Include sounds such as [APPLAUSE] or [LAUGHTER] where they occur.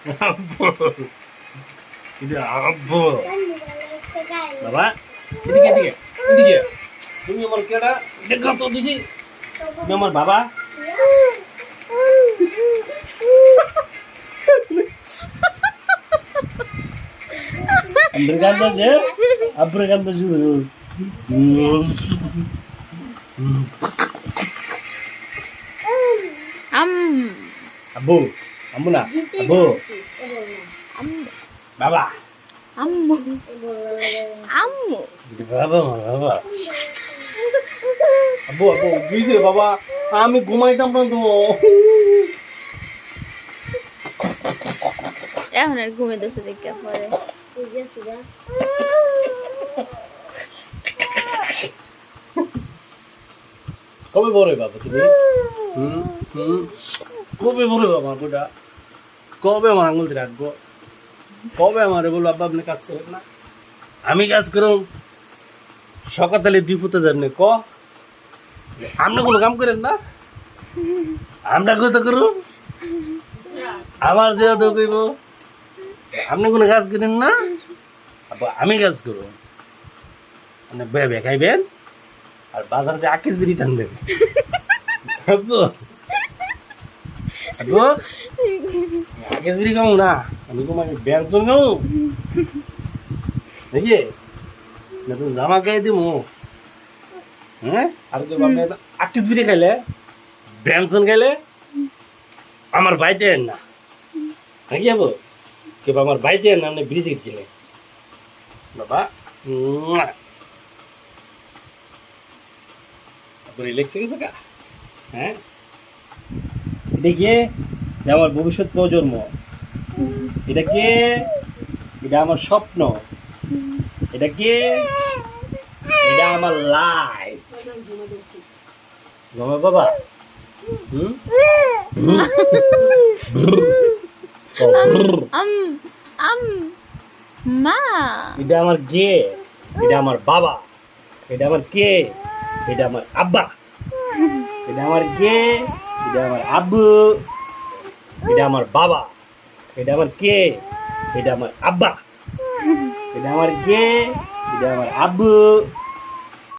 আব্বু এটা আব্বু বাবা এদিকে এদিকে এদিকে তুমি আমার কেডা দেখো তো দিদি তুমি আমার বাবা Ambil kantor ya, ambil kantor dulu. আম Abu, kamu nak? Abu, আম baba. আম্মু আম্মু baba, baba. আব্বু আব্বু বুঝছে বাবা আমি ঘুমাইতাম না তো এখন আর ঘুমে দোষে দেখে পরে কবে বলে বাবা তুমি হুম হুম কবে বলে বাবা গোটা কবে আমার আঙুল রাখব? কবে আমার বলব আব্বা আপনি কাজ করেন না? আমি কাজ করুন সকালে দুই ফুটে যান ক? আপনি কোনো কাম করেন না? আমরা কত করুন আমার যে কইব আপনি কোনো কাজ করেন না? আমি কাজ করুন মানে বেবে খাইবেন আর বাজারে আকিস বিড়ি টানবেন। [LAUGHS] আব্বু আব্বু আকিস বিড়ি খাও না আমি তো মানে ব্যঞ্জন খাও দেখি না তো জামা গায়ে দিব হ্যাঁ? আর তো আপনি আকিস বিড়ি খাইলে আমার বাইতে এন না। নাকি যাব কেউ আমার বাইতে এন না আপনি বিড়ি সিগারেট কিনে। বাবা। তারপরে গেছে কা হ্যাঁ? কে? এটা আমার ভবিষ্যৎ প্রজন্ম। এটা কে? এটা আমার স্বপ্ন। এটা কে? এটা আমার লাইফ বাবা বাবা। হুম? আম আম মা। এটা আমার গে এটা আমার বাবা। এটা আমার কে? এটা আমার আব্বা। এটা আমার গে এটা আমার আব্বু, এটা আমার বাবা, এটা আমার কে, এটা আমার আব্বা, এটা আমার কে, এটা আমার আব্বু।